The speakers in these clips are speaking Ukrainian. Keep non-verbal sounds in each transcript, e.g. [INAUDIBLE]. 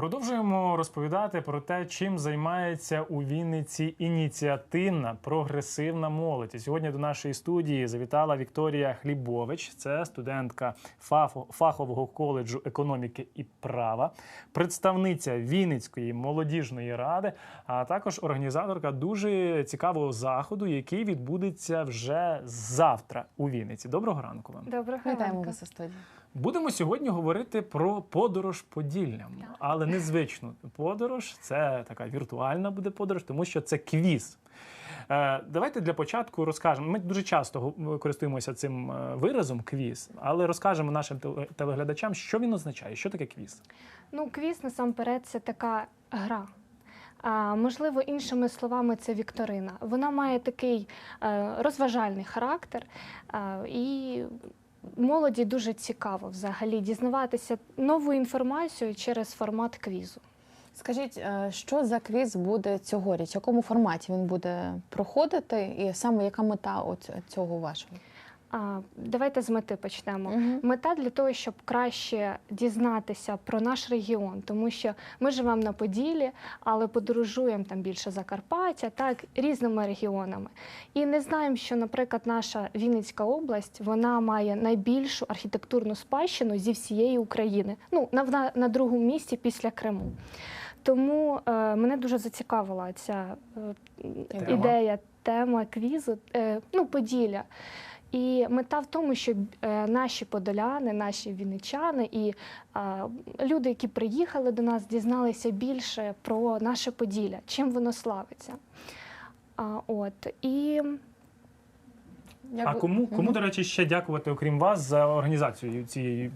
Продовжуємо розповідати про те, чим займається у Вінниці ініціативна прогресивна молодь. І сьогодні до нашої студії завітала Вікторія Хлібович, це студентка фахового коледжу економіки і права, представниця Вінницької молодіжної ради, а також організаторка дуже цікавого заходу, який відбудеться вже завтра у Вінниці. Доброго ранку вам. Доброго Вітаємо ранку. вас у студії. Будемо сьогодні говорити про подорож Поділлям, але незвичну подорож. Це така віртуальна буде подорож, тому що це квіз. Е, Давайте для початку розкажемо. Ми дуже часто користуємося цим е, виразом квіз, але розкажемо нашим телеглядачам, що він означає, що таке квіз. Ну, квіз насамперед це така гра. А, можливо, іншими словами, це вікторина. Вона має такий е, розважальний характер, і молоді дуже цікаво взагалі дізнаватися нову інформацію через формат квізу. Скажіть, е, що за квіз буде цьогоріч? В якому форматі він буде проходити, і саме яка мета от цього вашого? А, давайте з мети почнемо. Мгм. Мета для того, щоб краще дізнатися про наш регіон, тому що ми живемо на Поділлі, але подорожуємо там більше Закарпаття, так різними регіонами. І не знаємо, що, наприклад, наша Вінницька область вона має найбільшу архітектурну спадщину зі всієї України. Ну на, на, на другому місці після Криму. Тому е, мене дуже зацікавила ця е, ідея, тема квізу, е, ну Поділля. І мета в тому, щоб е, наші подоляни, наші вінничани і люди, які приїхали до нас, дізналися більше про наше Поділля, чим воно славиться. От і Як а кому, кому, до речі, ще дякувати, окрім вас, за організацію цієї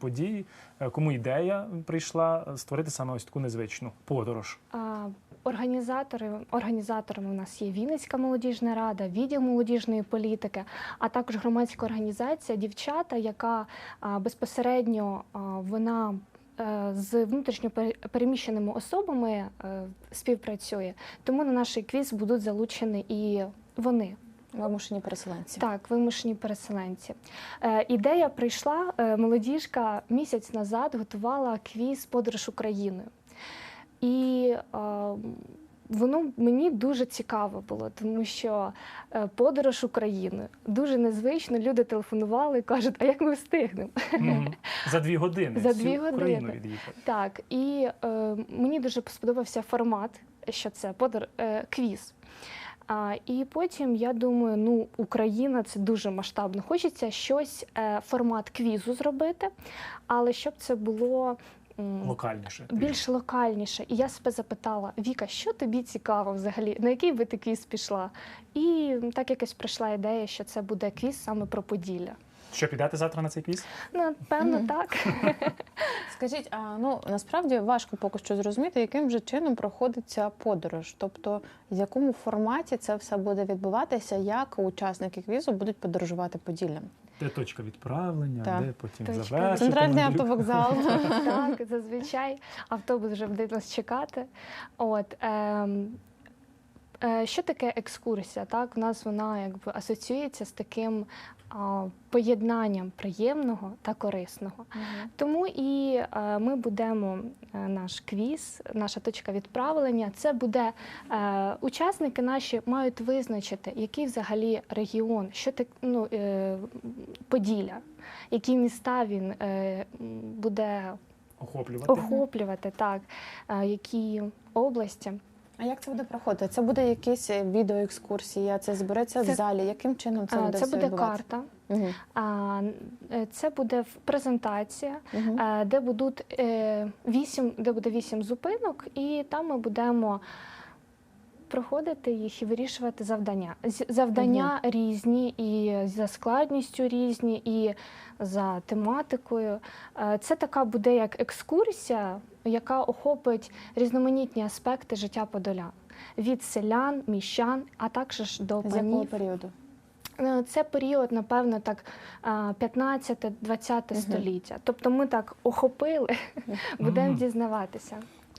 події? Е, Кому ідея прийшла створити саме ось таку незвичну подорож? а, організатори, організаторами у нас є Вінницька молодіжна рада, відділ молодіжної політики, а також громадська організація Дівчата, яка а, безпосередньо а, вона. е, З внутрішньо переміщеними особами е, співпрацює, тому на наш квіз будуть залучені і вони. Вимушені переселенці. Так, вимушені переселенці. Е, ідея прийшла, е, молодіжка місяць назад готувала квіз подорож Україною. І е, воно мені дуже цікаво було, тому що е, подорож Україною дуже незвично. Люди телефонували і кажуть, а як ми встигнемо? Мгм. [LAUGHS] За дві години. За дві Україну години. від'їхати. Так, і е, мені дуже сподобався формат, що це подор, е, квіз. А, і потім я думаю, ну Україна це дуже масштабно. Хочеться щось, е, формат квізу зробити, але щоб це було. Локальніше. Більш локальніше. І я себе запитала: Віка, що тобі цікаво взагалі? На який би ти квіз пішла? І так якось прийшла ідея, що це буде квіз саме про Поділля. Що підете завтра на цей квіз? Ну, певно, так. [LAUGHS] Скажіть, а ну насправді важко поки що зрозуміти, яким же чином проходить ця подорож, тобто в якому форматі це все буде відбуватися, як учасники квізу будуть подорожувати Поділлям. Де точка відправлення, Так. де потім Точка завершити Центральний мандрівку? автовокзал. [LAUGHS] Так, зазвичай автобус вже буде нас чекати. От, ем, е, що таке екскурсія? Так, в нас вона якби асоціюється з таким поєднанням приємного та корисного. Тому і е, ми будемо е, наш квіз, наша точка відправлення. Це буде е, учасники наші мають визначити, який взагалі регіон, що так ну, Поділля, які міста він буде Охоплювати. охоплювати, так, які області. А як це буде проходити? Це буде якісь е, відеоекскурсія, це збереться Це- в залі. Яким чином це буде Це буде карта. Е, Це буде презентація, е, де будуть вісім, де буде вісім зупинок, і там ми будемо проходити їх і вирішувати завдання. Завдання різні, і за складністю різні, і за тематикою. Е, Це така буде як екскурсія, яка охопить різноманітні аспекти життя подолян. Від селян, міщан, а також до З якого періоду? Е, Це період, напевно, так 15-20 століття. Тобто ми так охопили, [LAUGHS] будемо дізнаватися.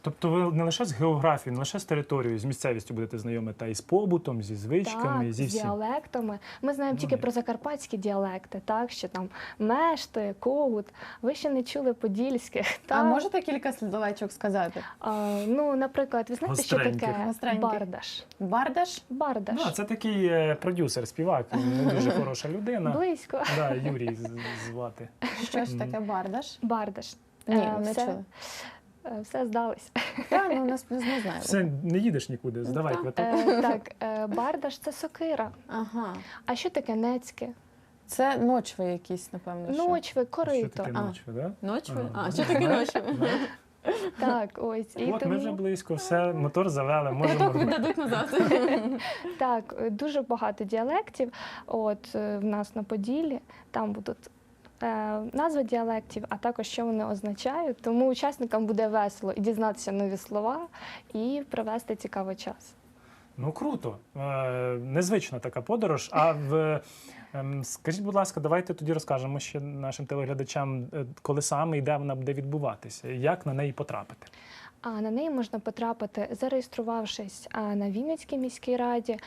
Тобто ви не лише з географією, не лише з територією, з місцевістю будете знайомі, та й з побутом, зі звичками, так, зі з діалектами. Ми знаємо Ну, тільки про закарпатські діалекти, так що там мешти, когут. Ви ще не чули подільських. А можете кілька словечок сказати? А, ну, наприклад, ви знаєте, що таке Гостреньких. бардаш? Бардаш? Бардаш. Ну, це такий е, продюсер, співак, він не дуже [LAUGHS] хороша людина. Близько. Да, Юрій з- звати. Що ж таке бардаш? Бардаш. Ні, Е, не чули. Е, Все здалось. Так, ну не, не знаю. Все, не їдеш нікуди, здавай Так. квиток. Е, так, е, бардаш це сокира. Ага. А що таке нецьке? Це ночви якісь, напевно. що. Ночви, Що корито. таке А. ночви, да? Ночви? А, що таке ночви? Так, ось. І От тому, ми вже близько, все, мотор завели, можемо робити. віддадуть назад. Так, е, дуже багато діалектів. От е, в нас на Поділлі там будуть. Е, Назви діалектів, а також що вони означають, тому учасникам буде весело і дізнатися нові слова, і провести цікавий час. Ну круто. Е, незвична така подорож. А в ем, скажіть, будь ласка, давайте тоді розкажемо ще нашим телеглядачам, е, коли саме і де вона буде відбуватися, як на неї потрапити. А на неї можна потрапити, зареєструвавшись на Вінницькій міській раді,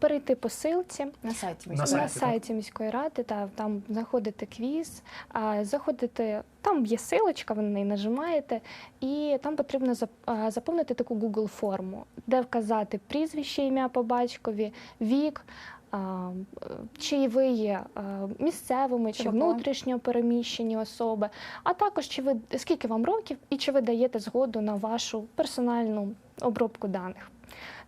перейти по силці На сайті. На на сайті, так? сайті міської ради, та там знаходите квіз, а, заходите, там є силочка, ви на неї нажимаєте, і там потрібно заповнити таку Google форму, де вказати прізвище, ім'я по батькові, вік. а, Чи ви є місцевими, чи Чудово. внутрішньо переміщені особи, а також чи ви скільки вам років і чи ви даєте згоду на вашу персональну обробку даних.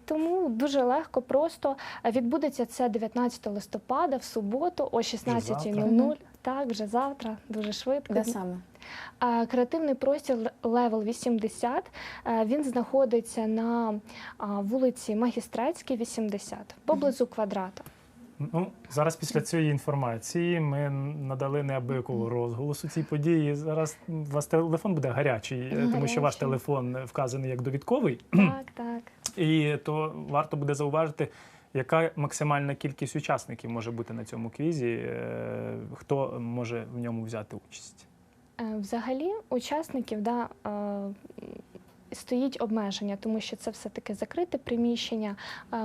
Тому дуже легко, просто Е, відбудеться це 19 листопада в суботу о 16.00. Так, вже завтра, дуже швидко. Де саме? Креативний простір Левел 80. е, Він знаходиться на вулиці Магістратській, 80, поблизу квадрата. Ну, зараз після цієї інформації ми надали неабиякого розголосу цій події. Зараз у вас телефон буде гарячий, е, тому що ваш телефон вказаний як довідковий. Так, так. І то варто буде зауважити, яка максимальна кількість учасників може бути на цьому квізі, е, хто може в ньому взяти участь. Е, Взагалі, учасників да, е, стоїть обмеження, тому що це все-таки закрите приміщення,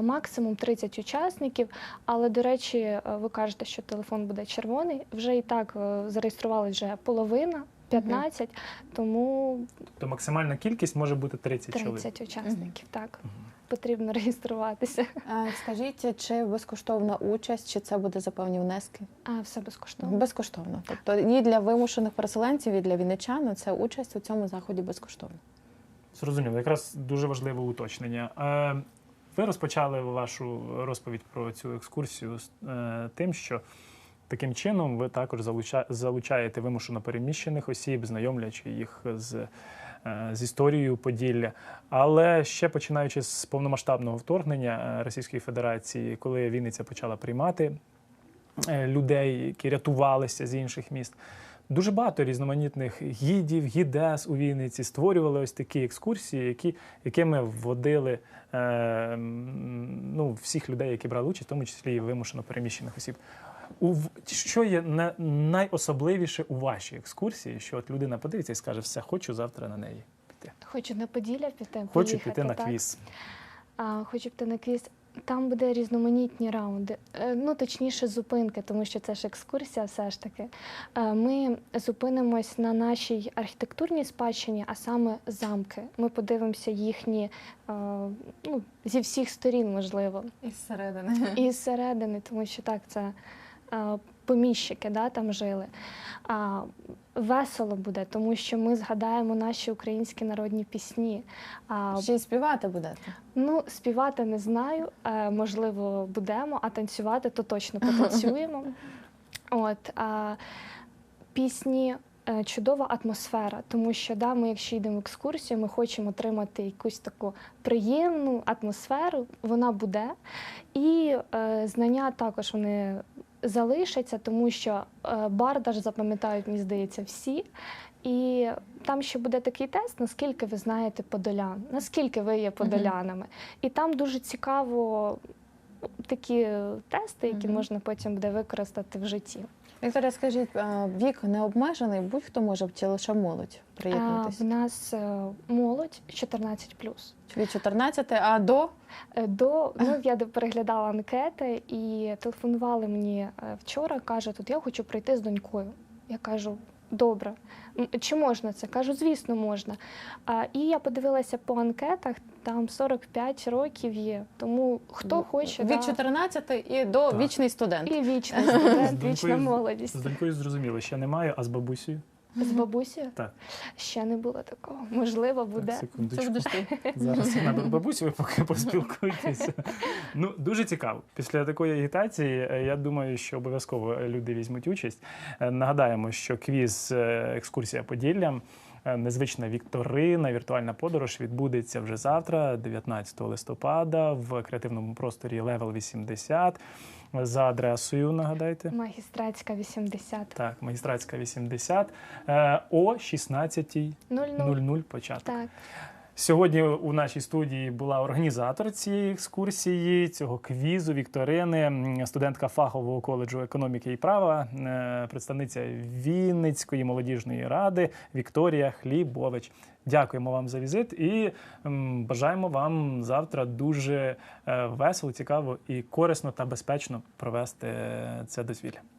максимум 30 учасників. Але, до речі, ви кажете, що телефон буде червоний. Вже і так зареєструвалась вже половина, 15, тому Тобто максимальна кількість може бути 30, чоловік. 30 учасників. Так, Мгм. потрібно [LAUGHS] реєструватися. А, Скажіть, чи безкоштовна участь, чи це буде за певні внески? А все безкоштовно. Безкоштовно. Тобто і для вимушених переселенців, і для вінничан це участь у цьому заході безкоштовна. Зрозуміло, якраз дуже важливе уточнення. Е, Ви розпочали вашу розповідь про цю екскурсію з е, тим, що таким чином ви також залучаєте вимушено переміщених осіб, знайомлячи їх з, е, з історією Поділля. Але ще починаючи з повномасштабного вторгнення е, Російської Федерації, коли Вінниця почала приймати е, людей, які рятувалися з інших міст. Дуже багато різноманітних гідів, гідес у Вінниці створювали ось такі екскурсії, які, якими вводили е, ну, всіх людей, які брали участь, в тому числі і вимушено переміщених осіб. У, що є на, найособливіше у вашій екскурсії, що от людина подивиться і скаже, все, хочу завтра на неї піти. Хочу на Поділля піти. Хочу поїхати, піти на так. квіз. А, хочу піти на квіз. Там буде різноманітні раунди, Е, ну точніше, зупинки, тому що це ж екскурсія, все ж таки. Е, Ми зупинимось на нашій архітектурній спадщині, а саме замки. Ми подивимося їхні е, ну, зі всіх сторін, можливо, Із середини. і зсередини, тому що так, це поміщики да, там жили. А, весело буде, тому що ми згадаємо наші українські народні пісні. А, Ще й співати будете. Ну, співати не знаю. Е, можливо, будемо, а танцювати то точно потанцюємо. [LAUGHS] От а, пісні. е, Чудова атмосфера, тому що да, ми, якщо йдемо в екскурсію, ми хочемо отримати якусь таку приємну атмосферу, вона буде. І е, знання також вони залишаться, тому що барда ж запам'ятають, мені здається, всі. І там ще буде такий тест, наскільки ви знаєте подолян, наскільки ви є подолянами. І там дуже цікаво такі тести, які можна потім буде використати в житті. Вікторія, скажіть, вік не обмежений, будь-хто може чи лише молодь приєднатися? У нас е, молодь 14 Від 14, а до Е, До ну я переглядала анкети і телефонували мені е, вчора. каже, тут я хочу прийти з донькою. Я кажу, добре. М, Чи можна це? Кажу, звісно, можна. А, і я подивилася по анкетах, там 45 років є. Тому хто хоче від да. 14 і до Так. вічний студент. і вічний студент, вічна молодість. З донькою зрозуміло, ще немає, а з бабусею? З бабусею Так. ще не було такого. Можливо, буде. Так, Це секундочку. будеш ти. Зараз я наберу бабусю, ви поки поспілкуйтеся. Ну, дуже цікаво. Після такої агітації, е, я думаю, що обов'язково люди візьмуть участь. Е, Нагадаємо, що квіз е, екскурсія Поділлям. Незвична вікторина, віртуальна подорож відбудеться вже завтра, 19 листопада, в креативному просторі Level 80 за адресою. Нагадайте. Магістратська 80. Так, магістратська 80 е, о 16.00 00. початок. Так. Сьогодні у нашій студії була організатор цієї екскурсії, цього квізу Вікторини, студентка фахового коледжу економіки і права, е, представниця Вінницької молодіжної ради Вікторія Хлібович. Дякуємо вам за візит і бажаємо вам завтра дуже е, весело, цікаво і корисно та безпечно провести е, це дозвілля.